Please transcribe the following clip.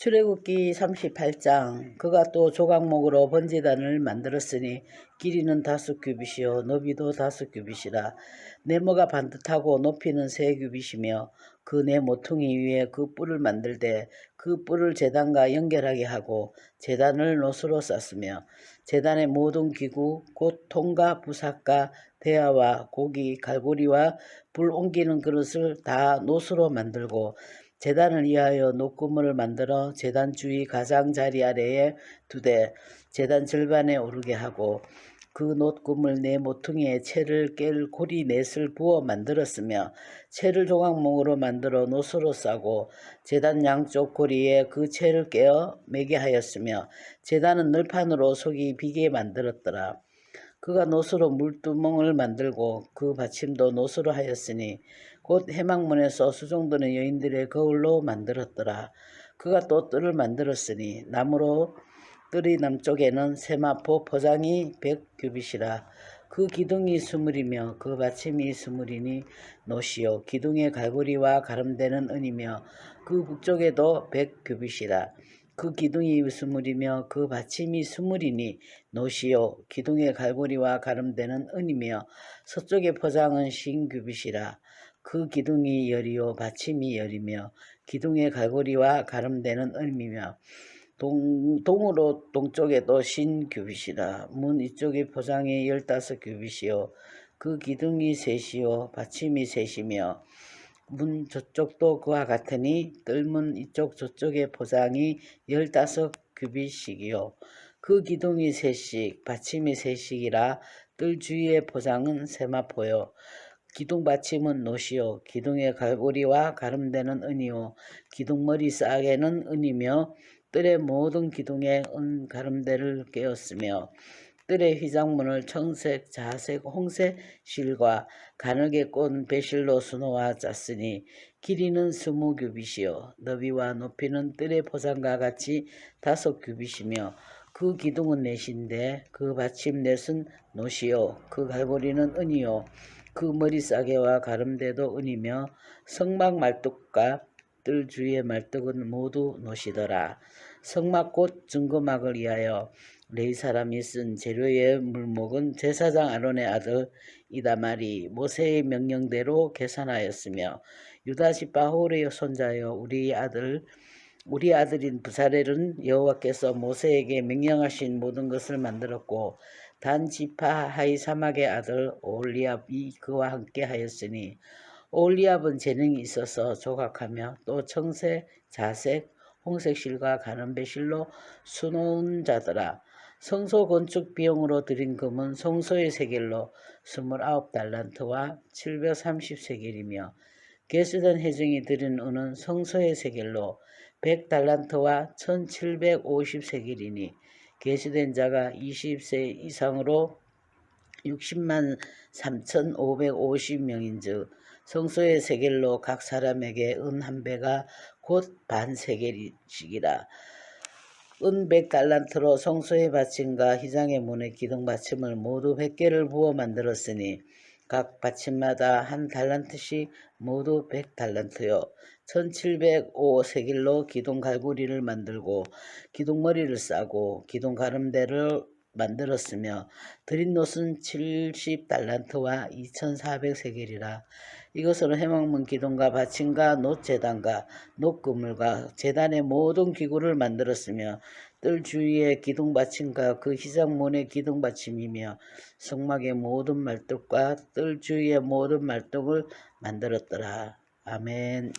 출애굽기 38장 그가 또 조각목으로 번제단을 만들었으니 길이는 다섯 규빗이요 너비도 다섯 규빗이라. 네모가 반듯하고 높이는 세 규빗이며 그 네 모 퉁이 위에 그 뿔을 만들되 그 뿔을 제단과 연결하게 하고 제단을 노수로 쌌으며 제단의 모든 기구 곧 통과 부삭과 대야와 고기 갈고리와 불 옮기는 그릇을 다 노수로 만들고 제단을 위하여 녹구물을 만들어 제단 주위 가장자리 아래에 두되 제단 절반에 오르게 하고 그 녹구물 네 모퉁이에 채를 깰 고리 넷을 부어 만들었으며 채를 조각목으로 만들어 노수로 싸고 제단 양쪽 고리에 그 채를 깨어 매게 하였으며 제단은 널판으로 속이 비게 만들었더라. 그가 노수로 물두멍을 만들고 그 받침도 노수로 하였으니 곧 해망문에서 수종드는 여인들의 거울로 만들었더라. 그가 또 뜰을 만들었으니 나무로 뜰이 남쪽에는 세마포 포장이 백규빗이라. 그 기둥이 스물이며 그 받침이 스물이니 노시요. 기둥의 갈고리와 가름되는 은이며 그 북쪽에도 백규빗이라 그 기둥이 스물이며 그 받침이 스물이니 노시요 기둥의 갈고리와 가름되는 은이며 서쪽의 포장은 신규빗이라. 그 기둥이 열이요 받침이 열이며 기둥의 갈고리와 가름되는 은이며 동, 동으로 동쪽에도 신규빗이라. 문 이쪽의 포장이 열다섯 규빗이요. 그 기둥이 셋이요 받침이 셋이며 문 저쪽도 그와 같으니 뜰문 이쪽 저쪽의 포장이 열다섯 규빗씩이요. 그 기둥이 셋씩 받침이 셋씩이라 뜰 주위의 포장은 세마포요. 기둥 받침은 노시요. 기둥의 갈고리와 가름되는 은이요. 기둥머리 싹에는 은이며 뜰의 모든 기둥에 은 가름대를 깨었으며 뜰의 휘장문을 청색, 자색, 홍색 실과 가늘게 꼰 배실로 수놓아 짰으니 길이는 스무 규빗이요. 너비와 높이는 뜰의 포장과 같이 다섯 규빗이며 그 기둥은 넷인데 그 받침 넷은 노시요. 그 갈고리는 은이요. 그 머리 싸개와 가름대도 은이며 성막 말뚝과 뜰 주위의 말뚝은 모두 노시더라. 성막 곧 증거막을 위하여 레이 사람이 쓴 재료의 물목은 제사장 아론의 아들 이다말이 모세의 명령대로 계산하였으며 유다 지파 호르의 손자여 우리 아들 우리 아들인 부사렐은 여호와께서 모세에게 명령하신 모든 것을 만들었고 단 지파 하이 사막의 아들 올리압이 그와 함께 하였으니 올리압은 재능이 있어서 조각하며 또 청색, 자색, 홍색 실과 가는 배실로 수놓은 자더라. 성소 건축 비용으로 들인 금은 성소의 세겔로 29달란트와 730세겔이며 개수된 회중이 들인 은은 성소의 세겔로 100달란트와 1750세겔이니 개수된 자가 20세 이상으로 60만 3,550명인즉 성소의 세겔로 각 사람에게 은 한 배가 곧 반 세겔씩이라. 은백 달란트로 성소의 받침과 희장의 문의 기둥 받침을 모두 백 개를 부어 만들었으니 각 받침마다 한 달란트씩 모두 백 달란트요. 1705 세겔로 기둥 갈고리를 만들고 기둥머리를 싸고 기둥 가름대를 만들었으며 드린 놋은 70달란트와 2400세겔이라 이것으로 해망문 기둥과 받침과 놋 재단과 놋 그물과 재단의 모든 기구를 만들었으며 뜰 주위의 기둥 받침과 그 희장문의 기둥 받침이며 성막의 모든 말뚝과 뜰 주위의 모든 말뚝을 만들었더라. 아멘.